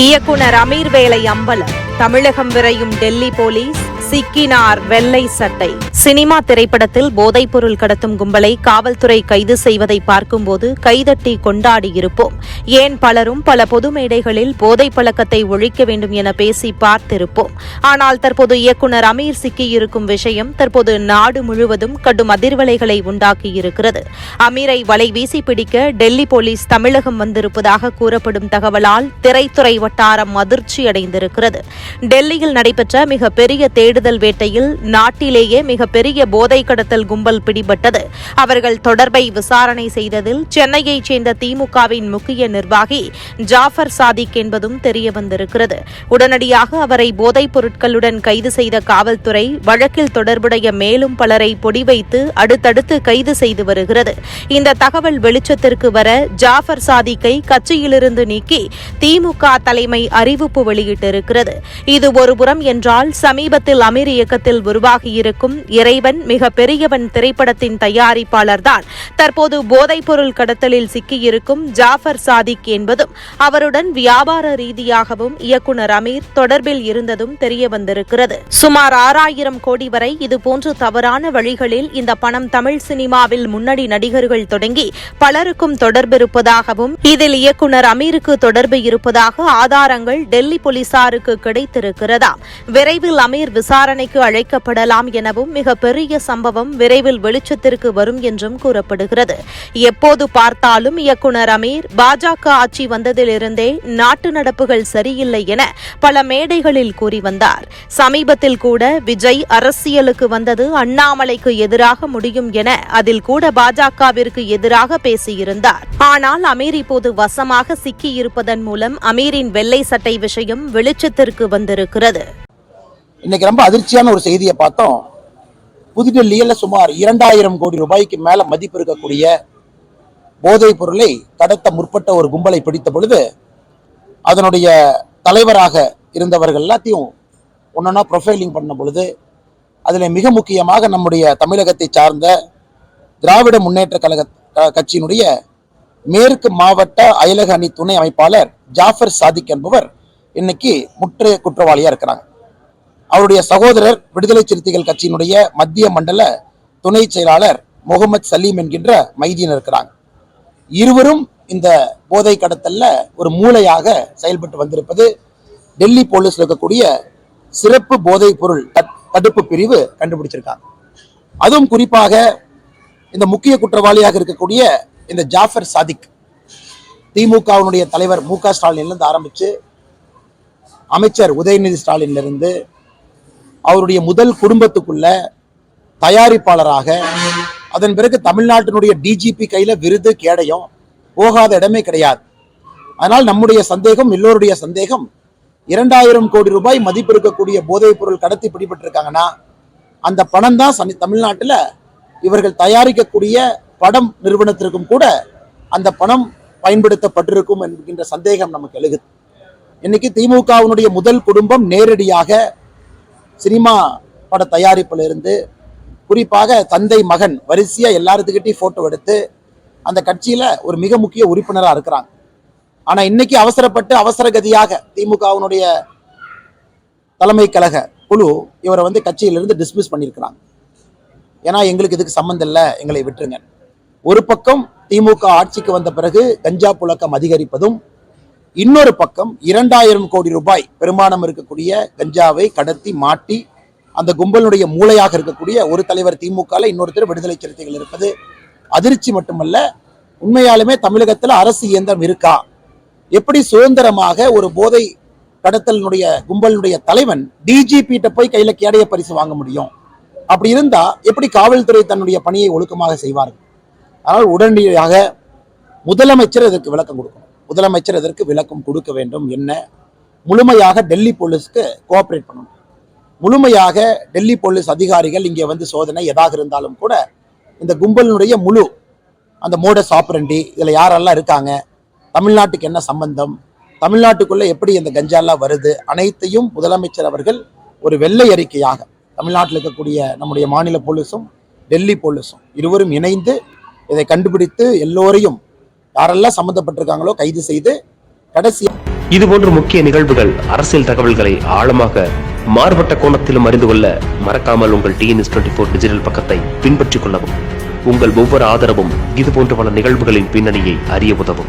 இயக்குனர் அமீர் வேலை அம்பலம். தமிழகம் விரையும் டெல்லி போலீஸ் சிக்கினார் வெள்ளை சட்டை. சினிமா திரைப்படத்தில் போதைப்பொருள் கடத்தும் கும்பலை காவல்துறை கைது செய்வதை பார்க்கும்போது கைதட்டி கொண்டாடியிருப்போம். ஏன் பலரும் பல பொது மேடைகளில் போதை பழக்கத்தை ஒழிக்க வேண்டும் என பேசி பார்த்திருப்போம். ஆனால் தற்போது இயக்குனர் அமீர் சிக்கியிருக்கும் விஷயம் தற்போது நாடு முழுவதும் கடும் அதிர்வலைகளை உண்டாக்கியிருக்கிறது. அமீரை வலை வீசி பிடிக்க டெல்லி போலீஸ் தமிழகம் வந்திருப்பதாக கூறப்படும் தகவலால் திரைத்துறை வட்டாரம் அதிர்ச்சி அடைந்திருக்கிறது. டெல்லியில் நடைபெற்ற மிகப்பெரிய தேடுதல் வேட்டையில் நாட்டிலேயே பெரிய போதை கடத்தல் கும்பல் பிடிபட்டது. அவர்கள் தொடர்பை விசாரணை செய்ததில் சென்னையைச் சேர்ந்த திமுகவின் முக்கிய நிர்வாகி ஜாஃபர் சாதிக் என்பதும் தெரியவந்திருக்கிறது. உடனடியாக அவரை போதைப் பொருட்களுடன் கைது செய்த காவல்துறை வழக்கில் தொடர்புடைய மேலும் பலரை பொடி வைத்து அடுத்தடுத்து கைது செய்து வருகிறது. இந்த தகவல் வெளிச்சத்திற்கு வர ஜாஃபர் சாதிக்கை கட்சியிலிருந்து நீக்கி திமுக தலைமை அறிவிப்பு வெளியிட்டிருக்கிறது. இது ஒருபுறம் என்றால் சமீபத்தில் அமீர் இயக்கத்தில் உருவாகியிருக்கும் இறைவன் மிக பெரியவன் திரைப்படத்தின் தயாரிப்பாளர்தான். தற்போது போதைப்பொருள் கடத்தலில் சிக்கியிருக்கும் ஜாஃபர் சாதிக் என்பதும் அவருடன் வியாபார ரீதியாகவும் இயக்குநர் அமீர் தொடர்பில் இருந்ததும் தெரியவந்திருக்கிறது சுமார் ஆறாயிரம் கோடி வரை இதுபோன்று தவறான வழிகளில் இந்த பணம் தமிழ் சினிமாவில் முன்னணி நடிகர்கள் தொடங்கி பலருக்கும் தொடர்பிருப்பதாகவும் இதில் இயக்குநர் அமீருக்கு தொடர்பு இருப்பதாக ஆதாரங்கள் டெல்லி போலீசாருக்கு கிடைத்திருக்கிறதாம். விரைவில் அமீர் விசாரணைக்கு அழைக்கப்படலாம் எனவும் மிக பெரிய சம்பவம் விரைவில் வெளிச்சத்திற்கு வரும் என்றும் கூறப்படுகிறது. எப்போது பார்த்தாலும் இயக்குநர் அமீர் பாஜக ஆட்சி வந்ததிலிருந்தே நாட்டு நடப்புகள் சரியில்லை என பல மேடைகளில் கூறி வந்தார். சமீபத்தில் கூட விஜய் அரசியலுக்கு வந்தது அண்ணாமலைக்கு எதிராக முடியும் என அதில் கூட பாஜகவிற்கு எதிராக பேசியிருந்தார். ஆனால் அமீர் இப்போது வசமாக சிக்கியிருப்பதன் மூலம் அமீரின் வெள்ளை சட்டை விஷயம் வெளிச்சத்திற்கு வந்திருக்கிறது. இன்னைக்கு ரொம்ப அதிர்ச்சியான ஒரு செய்தியை பார்த்தோம். புதுடெல்லியில் சுமார் இரண்டாயிரம் கோடி ரூபாய்க்கு மேல மதிப்பு இருக்கக்கூடிய போதைப் பொருளை கடத்த முற்பட்ட ஒரு கும்பலை பிடித்த பொழுது அதனுடைய தலைவராக இருந்தவர்கள் எல்லாத்தையும் ஒன்றா ப்ரொஃபைலிங் பண்ண பொழுது அதில் மிக முக்கியமாக நம்முடைய தமிழகத்தை சார்ந்த திராவிட முன்னேற்ற கழக க- கட்சியினுடைய மேற்கு மாவட்ட அயலக அணி துணை அமைப்பாளர் ஜாஃபர் சாதிக் என்பவர் இன்னைக்கு முற்றைய குற்றவாளியாக இருக்கிறாங்க. அவருடைய சகோதரர் விடுதலை சிறுத்தைகள் கட்சியினுடைய மத்திய மண்டல துணை செயலாளர் முகமது சலீம் என்கின்ற மைதியன் இருக்கிறாங்க. இருவரும் இந்த போதை கடத்தல்ல ஒரு மூளையாக செயல்பட்டு வந்திருப்பது டெல்லி போலீஸ்ல இருக்கக்கூடிய சிறப்பு போதைப் பொருள் தட்- தடுப்பு பிரிவு கண்டுபிடிச்சிருக்காங்க. அதுவும் குறிப்பாக இந்த முக்கிய குற்றவாளியாக இருக்கக்கூடிய இந்த ஜாஃபர் சாதிக் திமுகவினுடைய தலைவர் மு க ஸ்டாலின்லேருந்து ஆரம்பிச்சு அமைச்சர் உதயநிதி ஸ்டாலின்லேருந்து அவருடைய முதல் குடும்பத்துக்குள்ள தயாரிப்பாளராக அதன் பிறகு தமிழ்நாட்டினுடைய டிஜிபி கையில விருது கேடயம் போகாத இடமே கிடையாது. அதனால் நம்முடைய சந்தேகம் எல்லோருடைய சந்தேகம் இரண்டாயிரம் கோடி ரூபாய் மதிப்பு இருக்கக்கூடிய போதைப் பொருள் கடத்தி பிடிபட்டிருக்காங்கன்னா அந்த பணம் தான் சனி தமிழ்நாட்டில் இவர்கள் தயாரிக்கக்கூடிய படம் நிறுவனத்திற்கும் கூட அந்த பணம் பயன்படுத்தப்பட்டிருக்கும் என்கின்ற சந்தேகம் நமக்கு எழுகுது. இன்னைக்கு திமுகவினுடைய முதல் குடும்பம் நேரடியாக சினிமா பட தயாரிப்பில் இருந்து குறிப்பாக தந்தை மகன் வரிசையாக எல்லாத்துக்கிட்டையும் ஃபோட்டோ எடுத்து அந்த கட்சியில் ஒரு மிக முக்கிய உறுப்பினராக இருக்கிறாங்க. ஆனால் இன்னைக்கு அவசரப்பட்டு அவசர கதியாக திமுகவினுடைய தலைமை கழக குழு இவரை வந்து கட்சியிலிருந்து டிஸ்மிஸ் பண்ணியிருக்கிறாங்க. ஏன்னா எங்களுக்கு இதுக்கு சம்மந்தம் இல்லை எங்களை விட்டுருங்க. ஒரு பக்கம் திமுக ஆட்சிக்கு வந்த பிறகு கஞ்சா புழக்கம் அதிகரிப்பதும் இன்னொரு பக்கம் இரண்டாயிரம் கோடி ரூபாய் பெருமானம் இருக்கக்கூடிய கஞ்சாவை கடத்தி மாட்டி அந்த கும்பலுடைய மூளையாக இருக்கக்கூடிய ஒரு தலைவர் திமுக இன்னொருத்தர் விடுதலை சிறுத்தைகள் இருப்பது. அதிர்ச்சி மட்டுமல்ல உண்மையாலுமே தமிழகத்தில் அரசு இயந்திரம் இருக்கா? எப்படி சுதந்திரமாக ஒரு போதை கடத்தலினுடைய கும்பலினுடைய தலைவன் டிஜிபிட்ட போய் கையில கேடைய பரிசு வாங்க முடியும்? அப்படி இருந்தா எப்படி காவல்துறை தன்னுடைய பணியை ஒழுக்கமாக செய்வார்கள்? ஆனால் உடனடியாக முதலமைச்சர் இதற்கு விளக்கம் கொடுக்கணும். முதலமைச்சர் இதற்கு விளக்கம் கொடுக்க வேண்டும் என்ன? முழுமையாக டெல்லி போலீஸ்க்கு கோஆப்ரேட் பண்ணணும். முழுமையாக டெல்லி போலீஸ் அதிகாரிகள் இங்கே வந்து சோதனை எதாக இருந்தாலும் கூட இந்த கும்பலினுடைய முழு அந்த மோடஸ் ஆப்ரண்டி இதில் யாரெல்லாம் இருக்காங்க? தமிழ்நாட்டுக்கு என்ன சம்பந்தம்? தமிழ்நாட்டுக்குள்ளே எப்படி இந்த கஞ்சாலாம் வருது? அனைத்தையும் முதலமைச்சர் அவர்கள் ஒரு வெள்ளை அறிக்கையாக தமிழ்நாட்டில் இருக்கக்கூடிய நம்முடைய மாநில போலீஸும் டெல்லி போலீஸும் இருவரும் இணைந்து இதை கண்டுபிடித்து எல்லோரையும் யாரெல்லாம் சம்மந்தப்பட்டிருக்காங்களோ கைது செய்து கடைசி இதுபோன்ற முக்கிய நிகழ்வுகள் அரசியல் தகவல்களை ஆழமாக மாறுபட்ட கோணத்திலும் அறிந்து கொள்ள மறக்காமல் உங்கள் டிஎன்எஸ் டுவெண்ட்டி ஃபோர் டிஜிட்டல் பக்கத்தை பின்பற்றிக் கொள்ளவும். உங்கள் ஒவ்வொரு ஆதரவும் இதுபோன்ற பல நிகழ்வுகளின் பின்னணியை அறிய உதவும்.